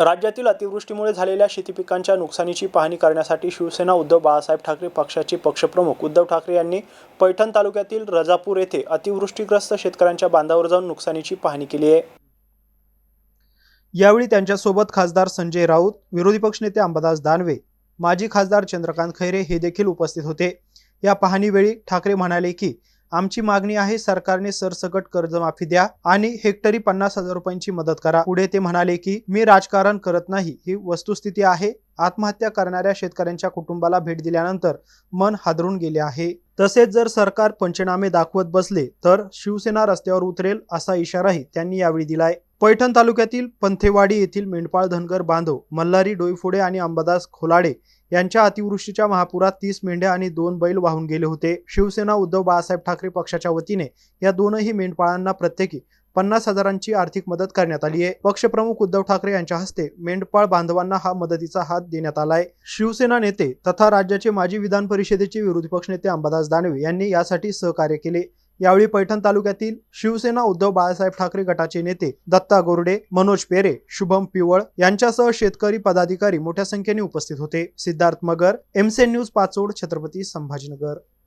राज्यातील अतिवृष्टीमुळे झालेल्या शेती पिकांच्या नुकसानीची पाहणी करण्यासाठी शिवसेना उद्धव बाळासाहेब ठाकरे पक्षाचे पक्षप्रमुख उद्धव ठाकरे यांनी पैठण तालुक्यातील रजापूर येथे अतिवृष्टीग्रस्त शेतकऱ्यांच्या बांधावर जाऊन नुकसानीची पाहणी केली आहे. यावेळी त्यांच्यासोबत खासदार संजय राऊत विरोधी पक्षनेते अंबादास दानवे माजी खासदार चंद्रकांत खैरे हे देखील उपस्थित होते. या पाहणीवेळी ठाकरे म्हणाले की आमची मागणी आहे सरकारने सरसकट कर्जमाफी द्या आणि हेक्टरी पन्नास हजार रुपयांची मदत करा. पुढे ते म्हणाले की मी राजकारण करत नाही. ही वस्तुस्थिती आहे. आत्महत्या करणाऱ्या शेतकऱ्यांच्या कुटुंबाला भेट दिल्यानंतर मन हादरून गेले आहे. तसेच जर सरकार पंचनामे दाखवत बसले तर शिवसेना रस्त्यावर उतरेल असा इशाराही त्यांनी यावेळी दिलाय. पैठण तालुक्यातील पंथेवाडी येथील मेंढपाळ धनगर बांधव मल्हारी डोईफोडे आणि अंबादास खोलाडे यांच्या अतिवृष्टीच्या महापुरात तीस मेंढ्या आणि दोन बैल वाहून गेले होते. शिवसेना उद्धव बाळासाहेब ठाकरे पक्षाच्या वतीने या दोनही मेंढपाळांना प्रत्येकी पन्नास हजारांची आर्थिक मदत करण्यात आली आहे. पक्षप्रमुख उद्धव ठाकरे यांच्या हस्ते मेंढपाळ बांधवांना हा मदतीचा हात देण्यात आलाय. शिवसेना नेते तथा राज्याचे माजी विधान परिषदेचे विरोधी पक्षनेते अंबादास दानवे यांनी यासाठी सहकार्य केले. यावेळी पैठण तालुक्यातील शिवसेना उद्धव बाळासाहेब ठाकरे गटाचे नेते दत्ता गोरडे मनोज पेरे शुभम पिवळ यांच्यासह शेतकरी पदाधिकारी मोठ्या संख्येने उपस्थित होते. सिद्धार्थ मगर एमसेन न्यूज पाचोड छत्रपती संभाजीनगर.